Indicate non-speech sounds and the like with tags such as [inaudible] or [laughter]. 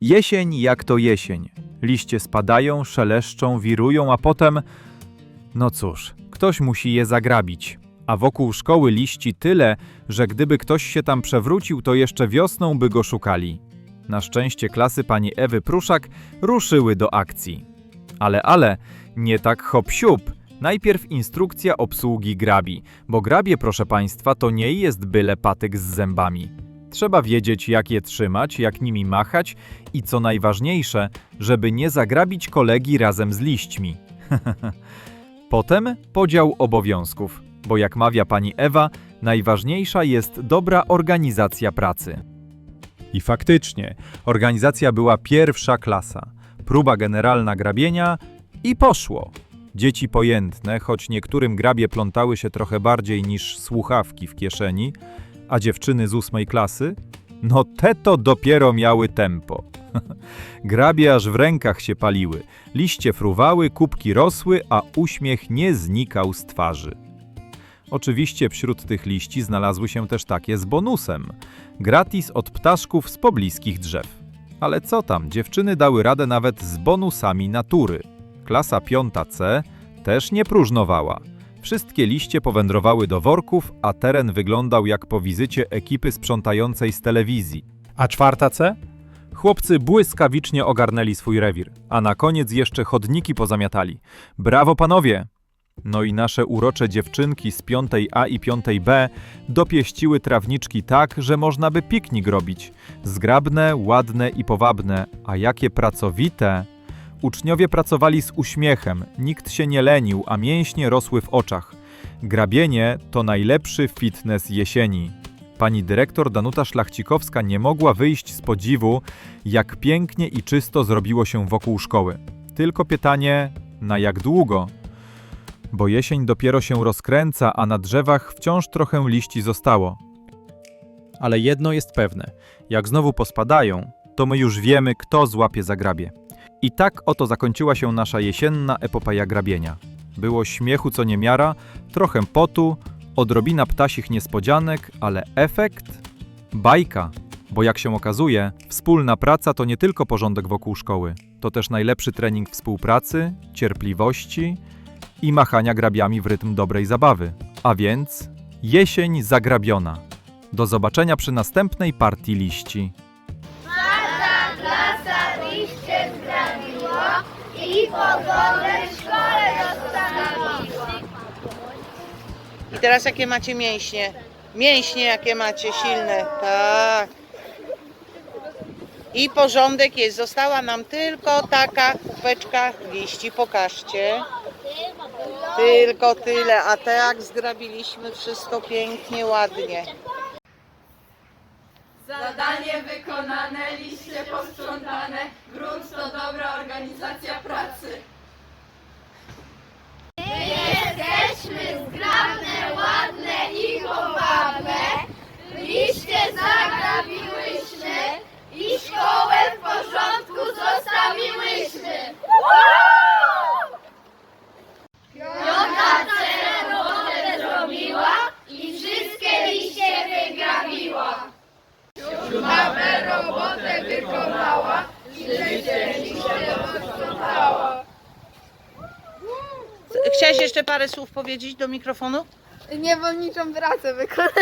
Jesień jak to jesień. Liście spadają, szeleszczą, wirują, a potem... No cóż, ktoś musi je zagrabić. A wokół szkoły liści tyle, że gdyby ktoś się tam przewrócił, to jeszcze wiosną by go szukali. Na szczęście klasy pani Ewy Pruszak ruszyły do akcji. Ale, ale, nie tak hop siup. Najpierw instrukcja obsługi grabi, bo grabie, proszę państwa, to nie jest byle patyk z zębami. Trzeba wiedzieć, jak je trzymać, jak nimi machać i co najważniejsze, żeby nie zagrabić kolegi razem z liśćmi. [laughs] Potem podział obowiązków, bo jak mawia pani Ewa, najważniejsza jest dobra organizacja pracy. I faktycznie, organizacja była pierwsza klasa. Próba generalna grabienia i poszło. Dzieci pojętne, choć niektórym grabie plątały się trochę bardziej niż słuchawki w kieszeni, a dziewczyny z ósmej klasy? No te to dopiero miały tempo. [laughs] Grabie aż w rękach się paliły, liście fruwały, kubki rosły, a uśmiech nie znikał z twarzy. Oczywiście wśród tych liści znalazły się też takie z bonusem. Gratis od ptaszków z pobliskich drzew. Ale co tam, dziewczyny dały radę nawet z bonusami natury. Klasa piąta C też nie próżnowała. Wszystkie liście powędrowały do worków, a teren wyglądał jak po wizycie ekipy sprzątającej z telewizji. A czwarta C? Chłopcy błyskawicznie ogarnęli swój rewir, a na koniec jeszcze chodniki pozamiatali. Brawo panowie! No i nasze urocze dziewczynki z piątej A i piątej B dopieściły trawniczki tak, że można by piknik robić. Zgrabne, ładne i powabne, a jakie pracowite! Uczniowie pracowali z uśmiechem, nikt się nie lenił, a mięśnie rosły w oczach. Grabienie to najlepszy fitness jesieni. Pani dyrektor Danuta Szlachcikowska nie mogła wyjść z podziwu, jak pięknie i czysto zrobiło się wokół szkoły. Tylko pytanie, na jak długo? Bo jesień dopiero się rozkręca, a na drzewach wciąż trochę liści zostało. Ale jedno jest pewne: jak znowu pospadają, to my już wiemy, kto złapie za grabie. I tak oto zakończyła się nasza jesienna epopeja grabienia. Było śmiechu co niemiara, trochę potu, odrobina ptasich niespodzianek, ale efekt? Bajka. Bo jak się okazuje, wspólna praca to nie tylko porządek wokół szkoły, to też najlepszy trening współpracy, cierpliwości i machania grabiami w rytm dobrej zabawy. A więc jesień zagrabiona. Do zobaczenia przy następnej partii liści. I pogodę w szkole zostawiło. I teraz jakie macie mięśnie? Mięśnie jakie macie silne. Tak. I porządek jest. Została nam tylko taka kubeczka liści. Pokażcie. Tylko tyle. A tak zgrabiliśmy wszystko pięknie, ładnie. Zadanie wykonane, liście posprzątane, grunt to dobra organizacja pracy. Jesteśmy zgrabne, ładne i powabne. Liście zagrabiłyśmy i szkołę w porządku zostawiłyśmy. Piąta C robotę zrobiła i wszystkie liście wygrabiła. B robotę wykonała i liście posprzątała. Chciałaś jeszcze parę słów powiedzieć do mikrofonu? Niewolniczą pracę wykonać.